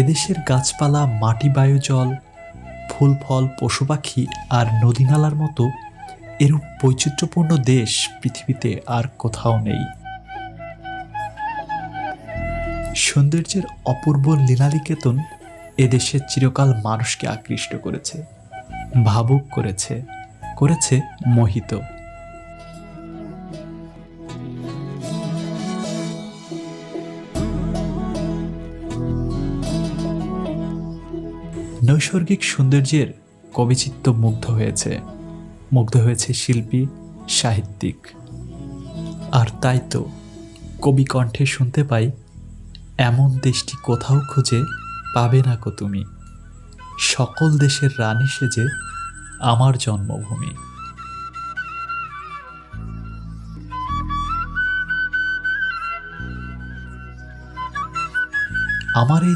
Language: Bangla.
এদেশের গাছপালা, মাটি বায়ু জল ফুল, ফল, পশু পাখি আর নদীনালার মতো এরূপ বৈচিত্র্যপূর্ণ দেশ পৃথিবীতে আর কোথাও নেই। সৌন্দর্যের অপূর্ব লীলালিকেতন এদেশের চিরকাল মানুষকে আকৃষ্ট করেছে, ভাবুক করেছে করেছে মোহিত। নৈসর্গিক সৌন্দর্যের কবিচিত্ত মুগ্ধ হয়েছে। মুগ্ধ হয়েছে শিল্পী, সাহিত্যিক। আর তাই তো কবি কণ্ঠে শুনতে পাই, এমন দেশটি কোথাও খুঁজে পাবে না কো তুমি। সকল দেশের রানী সেজে আমার জন্মভূমি। আমার এই